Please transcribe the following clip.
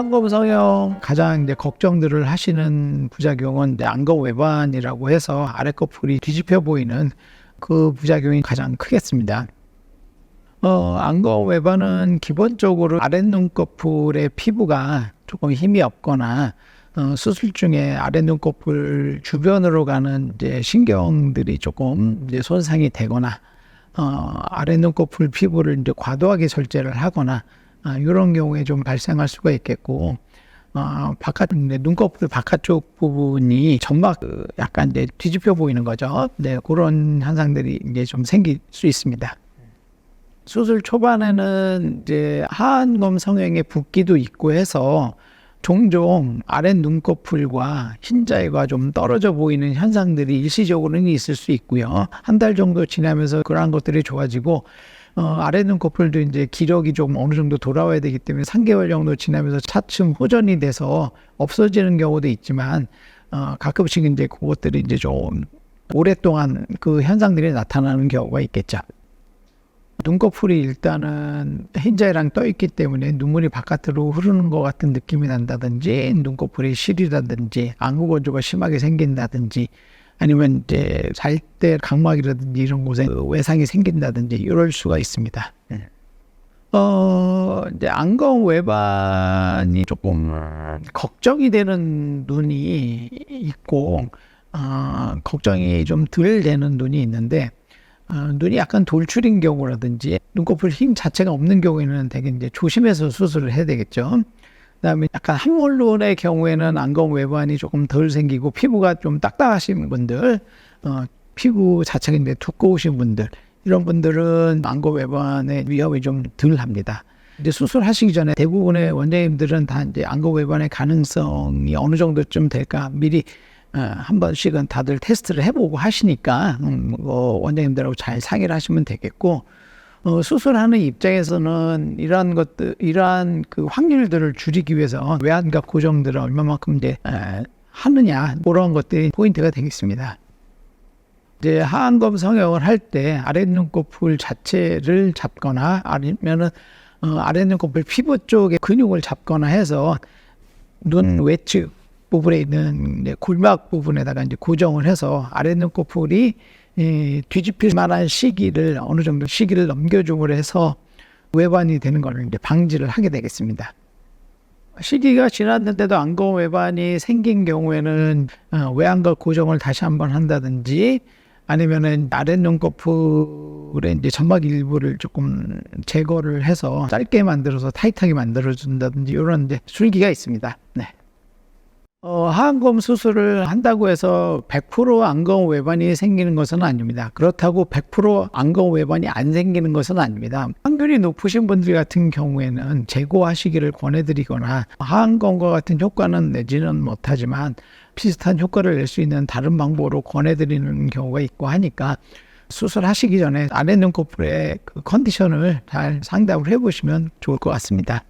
하안검 성형 가장 이제 걱정들을 하시는 부작용은 안검 외반이라고 해서 아래 커플이 뒤집혀 보이는 그 부작용이 가장 크겠습니다. 어, 안검 외반은 기본적으로 아랫눈꺼풀의 피부가 조금 힘이 없거나 어, 수술 중에 아랫눈꺼풀 주변으로 가는 이제 신경들이 조금 이제 손상이 되거나 어, 아랫눈꺼풀 피부를 이제 과도하게 절제를 하거나 아, 이런 경우에 좀 발생할 수가 있겠고 어, 바깥 네, 눈꺼풀 바깥쪽 부분이 점막 그 약간 이제 뒤집혀 보이는 거죠. 네, 그런 현상들이 이제 좀 생길 수 있습니다. 수술 초반에는 이제 하안검 성형의 붓기도 있고 해서 종종 아랫 눈꺼풀과 흰자위가 좀 떨어져 보이는 현상들이 일시적으로는 있을 수 있고요. 한 달 정도 지나면서 그러한 것들이 좋아지고 어, 아랫 눈꺼풀도 이제 기력이 좀 어느 정도 돌아와야 되기 때문에 3개월 정도 지나면서 차츰 호전이 돼서 없어지는 경우도 있지만 어, 가끔씩 이제 그것들이 이제 좀 오랫동안 그 현상들이 나타나는 경우가 있겠죠. 눈꺼풀이 일단은 흰자이랑 떠 있기 때문에 눈물이 바깥으로 흐르는 것 같은 느낌이 난다든지 눈꺼풀이 시리다든지 안구 건조가 심하게 생긴다든지 아니면 이제 잘 때 각막이라든지 이런 곳에 그 외상이 생긴다든지 이럴 수가 있습니다. 어 이제 안검 외반이 조금 걱정이 되는 눈이 있고 어, 걱정이 좀 덜 되는 눈이 있는데 어, 눈이 약간 돌출인 경우라든지 눈꺼풀 힘 자체가 없는 경우에는 되게 이제 조심해서 수술을 해야 되겠죠. 그다음에 약간 함몰눈의 경우에는 안검 외반이 조금 덜 생기고 피부가 좀 딱딱하신 분들, 어, 피부 자체가 이제 두꺼우신 분들 이런 분들은 안검 외반의 위험이 좀 덜합니다. 이제 수술하시기 전에 대부분의 원장님들은 다 이제 안검 외반의 가능성이 어느 정도쯤 될까 미리 어, 한 번씩은 다들 테스트를 해보고 하시니까 음, 뭐 원장님들하고 잘 상의를 하시면 되겠고 어, 수술하는 입장에서는 이러한 것들, 이러한 그 확률들을 줄이기 위해서 외환각 고정들을 얼마만큼 이제 에, 하느냐 그런 것들이 포인트가 되겠습니다. 이제 하안검 성형을 할 때 아랫눈꺼풀 자체를 잡거나 아니면은 어, 아랫눈꺼풀 피부 쪽에 근육을 잡거나 해서 눈 외측 부분에 있는 골막 부분에다가 이제 고정을 해서 아랫눈꺼풀이 이 뒤집힐 만한 시기를 어느 정도 시기를 넘겨줌으로 해서 외반이 되는 것을 이제 방지를 하게 되겠습니다. 시기가 지났는데도 안검 외반이 생긴 경우에는 어, 외안과 고정을 다시 한번 한다든지 아니면은 아랫눈꺼풀의 이제 점막 일부를 조금 제거를 해서 짧게 만들어서 타이트하게 만들어 준다든지 이런 이제 술기가 있습니다. 네. 어, 하안검 수술을 한다고 해서 100% 안검 외반이 생기는 것은 아닙니다. 그렇다고 100% 안검 외반이 안 생기는 것은 아닙니다. 확률이 높으신 분들 같은 경우에는 제거하시기를 권해드리거나 하안검과 같은 효과는 내지는 못하지만 비슷한 효과를 낼 수 있는 다른 방법으로 권해드리는 경우가 있고 하니까 수술하시기 전에 아랫 눈꺼풀의 그 컨디션을 잘 상담을 해보시면 좋을 것 같습니다.